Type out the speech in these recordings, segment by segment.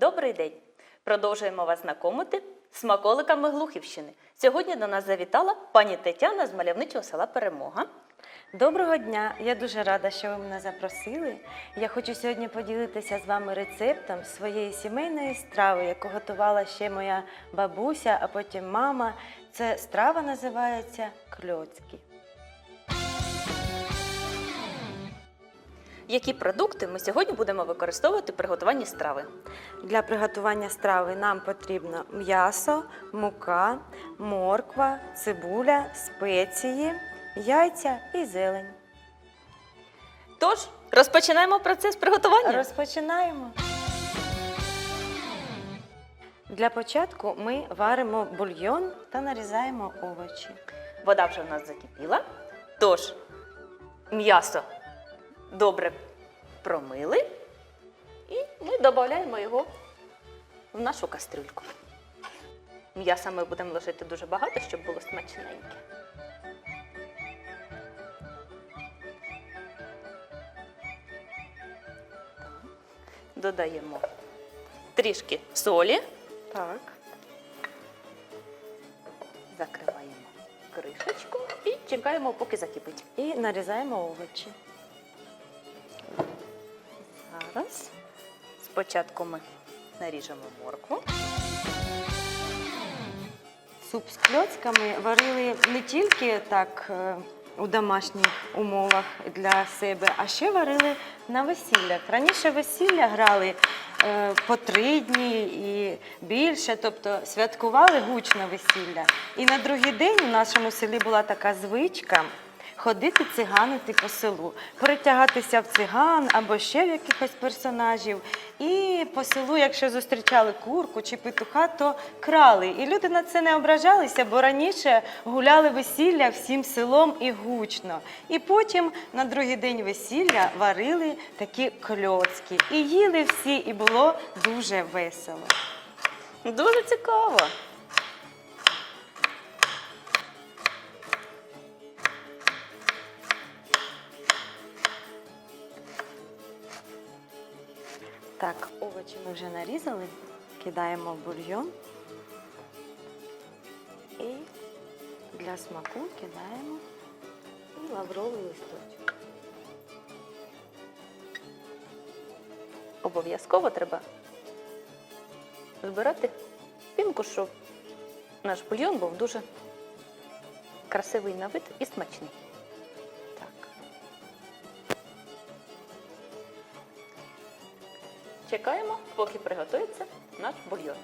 Добрий день! Продовжуємо вас знайомити з смаколиками Глухівщини. Сьогодні до нас завітала пані Тетяна з мальовничого села Перемога. Доброго дня! Я дуже рада, що ви мене запросили. Я хочу сьогодні поділитися з вами рецептом своєї сімейної страви, яку готувала ще моя бабуся, а потім мама. Це страва називається кльоцки. Які продукти ми сьогодні будемо використовувати при готуванні страви? Для приготування страви нам потрібно м'ясо, мука, морква, цибуля, спеції, яйця і зелень. Тож, розпочинаємо процес приготування. Розпочинаємо. Для початку ми варимо бульйон та нарізаємо овочі. Вода вже в нас закипіла. Тож, м'ясо добре промили і ми додаємо його в нашу кастрюльку. М'яса ми будемо ложити дуже багато, щоб було смачненьке. Додаємо трішки солі, Так. закриваємо кришечку і чекаємо, поки закипить. І нарізаємо овочі. Зараз спочатку ми наріжемо моркву. Суп з кльоцками варили не тільки так е, у домашніх умовах для себе, а ще варили на весіллях. Раніше весілля грали е, по три дні і більше, тобто святкували гучно весілля. І на другий день у нашому селі була така звичка. Ходити циганити по селу, перетягатися в циган або ще в якихось персонажів. І по селу, якщо зустрічали курку чи петуха, то крали. І люди на це не ображалися, бо раніше гуляли весілля всім селом і гучно. І потім на другий день весілля варили такі кльоцки. І їли всі, і було дуже весело. Дуже цікаво. Так, овочі ми вже нарізали, кидаємо в бульйон і для смаку кидаємо і лавровий листочок. Обов'язково треба збирати пінку, щоб наш бульйон був дуже красивий на вид і смачний. Чекаємо, поки приготується наш бульйон.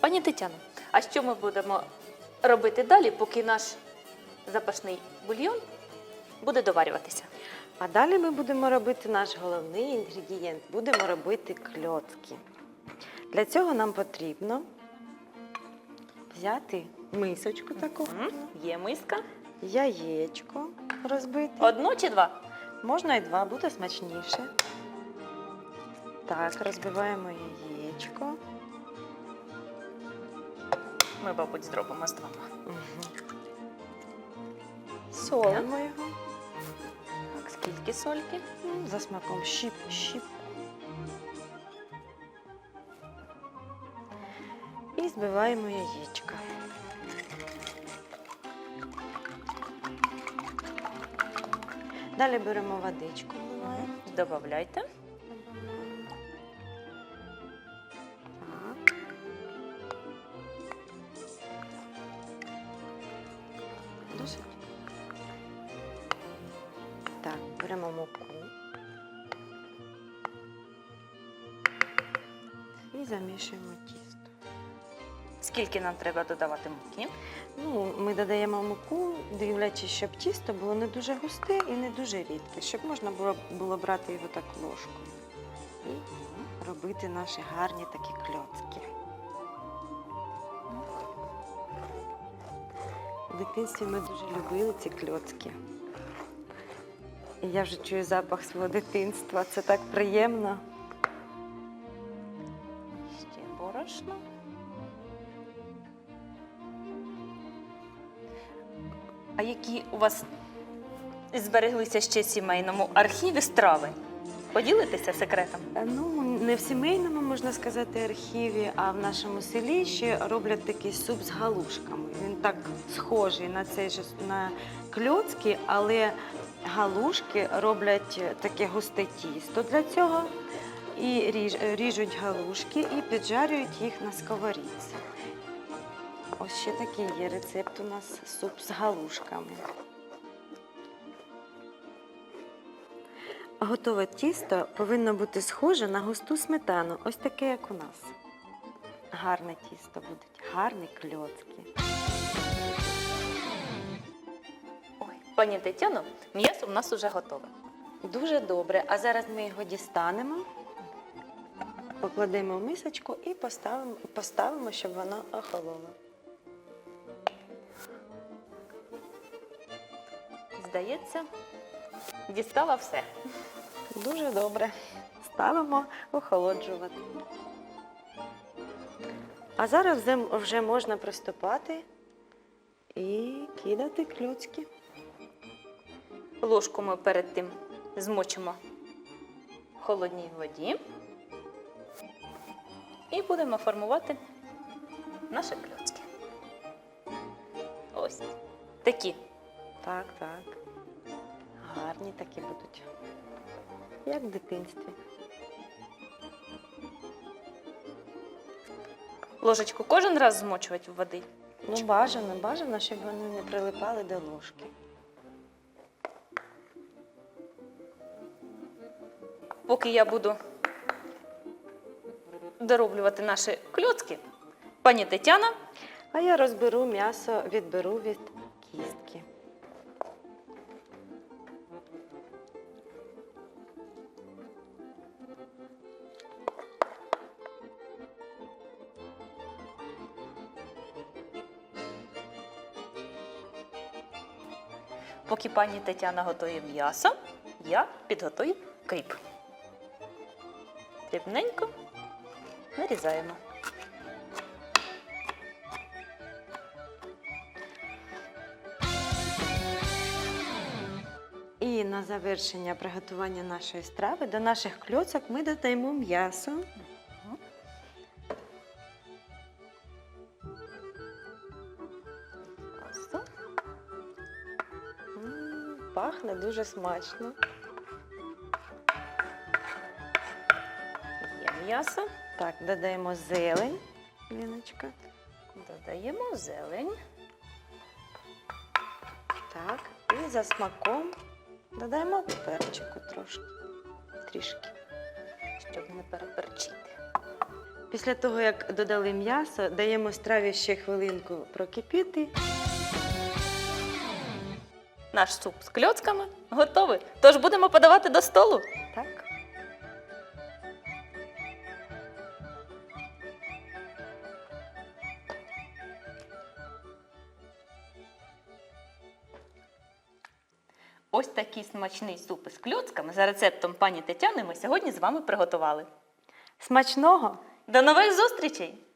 Пані Тетяно, а що ми будемо робити далі, поки наш запашний бульйон буде доварюватися? А далі ми будемо робити наш головний інгредієнт. Будемо робити кльоцки. Для цього нам потрібно взяти мисочку таку, М, Є миска. яєчко розбити. Одну чи два? Можна і два, буде смачніше. Так, розбиваємо яєчко. Ми, мабуть, зробимо з двома. Угу. Солимо. його. Так, скільки сольки? Ну, За смаком щіп, щіп. І збиваємо яєчко. Далі беремо водичку, вливаємо. Добавляйте. Так. Досить. Так, беремо муку. І замішуємо тісто. Скільки нам треба додавати муки? Ну, ми додаємо муку, дивлячись, щоб тісто було не дуже густе і не дуже рідке, щоб можна було, було брати його так ложкою і робити наші гарні такі кльоцки. В дитинстві ми дуже любили ці кльоцки. І я вже чую запах свого дитинства. Це так приємно. А які у вас збереглися ще сімейному архіві страви? Поділитеся секретом? Е, Ну, не в сімейному, можна сказати, архіві, а в нашому селі ще роблять такий суп з галушками. Він так схожий на цей же на кльоцки, але галушки роблять таке густе тісто для цього. І ріж, ріжуть галушки і піджарюють їх на сковорідці. Ось ще такий є рецепт у нас суп з галушками. Готове тісто повинно бути схоже на густу сметану, ось таке, як у нас. Гарне тісто будуть, гарні кльоцки. Ой, пані Тетяно, м'ясо в нас уже готове. Дуже добре. А зараз ми його дістанемо, покладемо в мисочку і поставимо, поставимо щоб воно охололо. Здається, дістала все. Дуже добре. Ставимо охолоджувати. А зараз вже- можна приступати і кидати клюцки. Ложку ми перед тим змочимо в холодній воді і будемо формувати наші кльоцки. Ось такі. Так, так. Гарні такі будуть. Як в дитинстві. Ложечку кожен раз змочувати в води. Ну, бажано, бажано, щоб вони не прилипали до ложки. Поки я буду дороблювати наші кльоцки, пані Тетяна А я розберу м'ясо, відберу від Поки пані Тетяна готує м'ясо, я підготую кріп. Дрібненько нарізаємо. І на завершення приготування нашої страви до наших кльоцок ми додаємо м'ясо. Дуже смачно. Є м'ясо, Так, додаємо зелень. Ліночка. додаємо зелень. Так, і за смаком додаємо перчику трошки. Трішки. щоб не переперчити. Після того, як додали м'ясо, даємо страві ще хвилинку прокипіти. Наш суп з кльоцками готовий. Тож будемо подавати до столу. Так. Ось такий смачний суп із кльоцками за рецептом пані Тетяни ми сьогодні з вами приготували. Смачного! До нових зустрічей!